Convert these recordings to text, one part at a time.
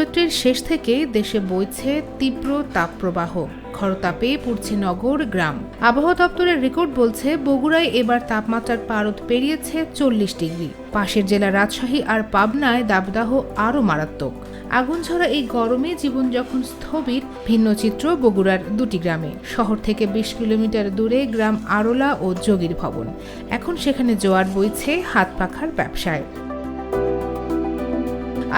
চৈত্রের শেষ থেকে দেশে বইছে তীব্র তাপপ্রবাহ। খরতাপে পুড়ছে নগর, গ্রাম। আবহাওয়া দপ্তরের রেকর্ড বলছে, বগুড়ায় এবার তাপমাত্রার পারদ পেরিয়েছে চল্লিশ ডিগ্রি। পাশের জেলা রাজশাহী আর পাবনায় দাবদাহ আরও মারাত্মক। আগুন ঝরা এই গরমে জীবন যখন স্থবির, ভিন্ন চিত্র বগুড়ার দুটি গ্রামে। শহর থেকে বিশ কিলোমিটার দূরে গ্রাম আরোলা ও যোগীর ভবন। এখন সেখানে জোয়ার বইছে হাত পাখার ব্যবসায়।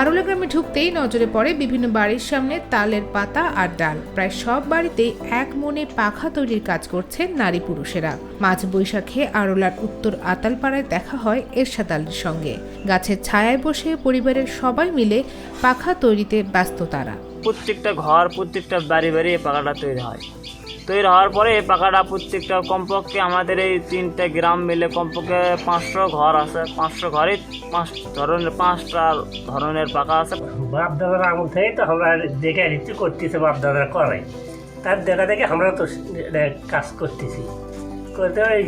আরোলা গ্রামে ঢুকতেই নজরে পড়ে বিভিন্ন বাড়ির সামনে তালের পাতা আর ডাল। প্রায় সব বাড়িতে এক মনে পাখা তৈরির কাজ করছেন নারী পুরুষেরা। মাঝ বৈশাখে আরোলার উত্তর আতালপাড়ায় দেখা হয় এরশাদ আলীর সঙ্গে। গাছের ছায়ায় বসে পরিবারের সবাই মিলে পাখা তৈরিতে ব্যস্ত তারা। প্রত্যেকটা ঘর, প্রত্যেকটা বাড়ি বাড়ি পাকাটা তৈরি হয়। তৈরি হওয়ার পরে এই পাকাটা প্রত্যেকটা কমপক্ষে আমাদের এই তিনটে গ্রাম মিলে কমপক্ষে পাঁচশো ঘর আছে। পাঁচশো ঘরে পাঁচ ধরনের পাঁচটা ধরনের পাকা আছে। বাপ দাদার আমল থেকে তো আমরা দেখে নিচ্ছি করতেছে বাপ দাদারা করে তার দেখা দেখে আমরা তো কাজ করতেছি। করতে ওই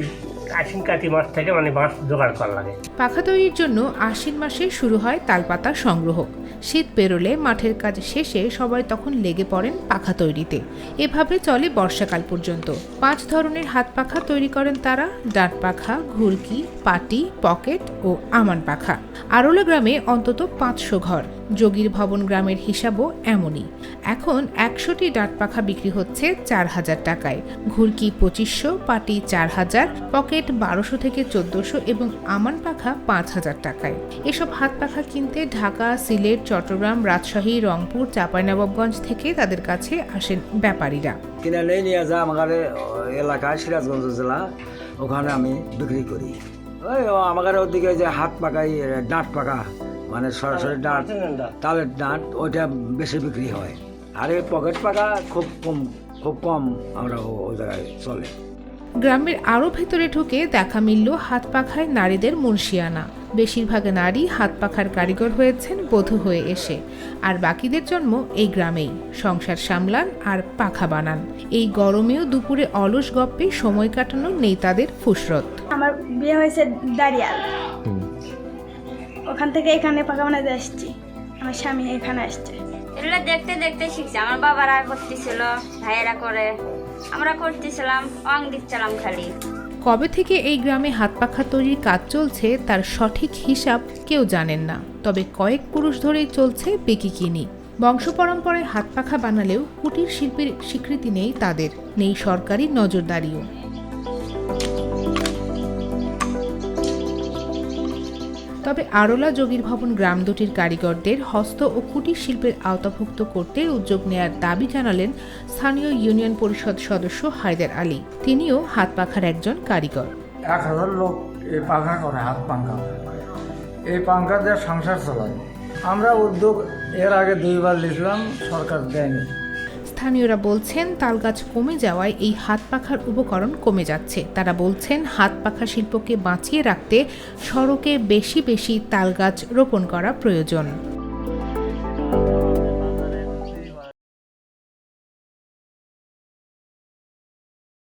আশ্বিন কাতি মাস থেকে মানে বাঁশ জোগাড় করা লাগে। পাখা তৈরির জন্য আশ্বিন মাসে শুরু হয় তালপাতা সংগ্রহ। শীত পেরোলে মাঠের কাজ শেষে সবাই তখন লেগে পড়েন পাখা তৈরিতে। এভাবে চলে বর্ষাকাল পর্যন্ত। পাঁচ ধরনের হাত পাখা তৈরি করেন তারা। ডাঁট পাখা, ঘুরকি, পাটি, পকেট ও আমান পাখা। আরোলা গ্রামে অন্তত পাঁচশো ঘর। যোগীর ভবন গ্রামের হিসাবও এমনই। এখন একশোটি ডাঁট পাখা বিক্রি হচ্ছে চার হাজার টাকায়। ঘুরকি পঁচিশশো, পাটি চার হাজার, পকেট বারোশো থেকে চোদ্দশো এবং আমান পাখা পাঁচ হাজার টাকায়। এসব হাত পাখা কিনতে ঢাকা, সিলেট চট্টগ্রাম রাজশাহী রংপুর চাঁপাইনবাবগঞ্জ থেকে তাদের কাছে আসেন ব্যাপারীরা। কিনে নিয়ে যা আমাদের এলাকায় সিরাজগঞ্জ জেলা ওখানে আমি বিক্রি করি। ওই আমাদের ওদিকে যে হাত পাকাই ডাঁট পাকা মানে সরাসরি ডাঁট তালের ডাঁট ওইটা বেশি বিক্রি হয়। আর এই পকেট পাকা খুব কম খুব কম আমরা ও- ওই জায়গায় চলে। গ্রামের আরও ভেতরে ঢুকে দেখা মিলল হাত পাখায় নারীদের মুন্সিয়ানা। বেশিরভাগ নারী হাত পাখার কারিগর হয়েছেন বধূ হয়ে এসে। আর বাকিদের জন্ম এই গ্রামেই। সংসার সামলান আর পাখা বানান। এই গরমেও দুপুরে অলস গপ্পে সময় কাটানো নেই তাদের ফুসরত। আমার বিয়ে হয়েছে দাঁড়িয়াল। ওখান থেকে এখানে পাখা বানাতে আসছি। আমার স্বামী এখানে আসছে। এগুলো দেখতে দেখতে শিখছি। আমার বাবারা করতেছিল ভাইয়েরা করে। আমরা করতেছিলাম অং দিচ্ছিলাম খালি। কবে থেকে এই গ্রামে হাত পাখা তৈরির কাজ চলছে তার সঠিক হিসাব কেউ জানেন না। তবে কয়েক পুরুষ ধরেই চলছে বেকিকিনি বংশ পরম্পরায় হাত পাখা বানালেও কুটির শিল্পের স্বীকৃতি নেই তাদের, নেই সরকারি নজরদারিও। তবে আরোলা যোগীর ভবন গ্রাম দুটির কারিগরদের হস্ত ও কুটির শিল্পের আওতাভুক্ত করতে উদ্যোগ নেয়ার দাবি জানালেন স্থানীয় ইউনিয়ন পরিষদ সদস্য হায়দার আলী। তিনিও হাত পাখার একজন কারিগর। এক হাজার লোক এই পাখা করে, হাত পাঙ্খা এই পাঙ্খা দিয়ে সংসার চালায়। আমরা উদ্যোগ এর আগে দুইবার লিখলাম, সরকার দেয়নি। স্থানীয়রা বলছেন তালগাছ কমে যাওয়ায় এই হাত পাখার উপকরণ কমে যাচ্ছে। তারা বলছেন, হাত পাখা শিল্পকে বাঁচিয়ে রাখতে সড়কে বেশি বেশি তালগাছ রোপণ করা প্রয়োজন।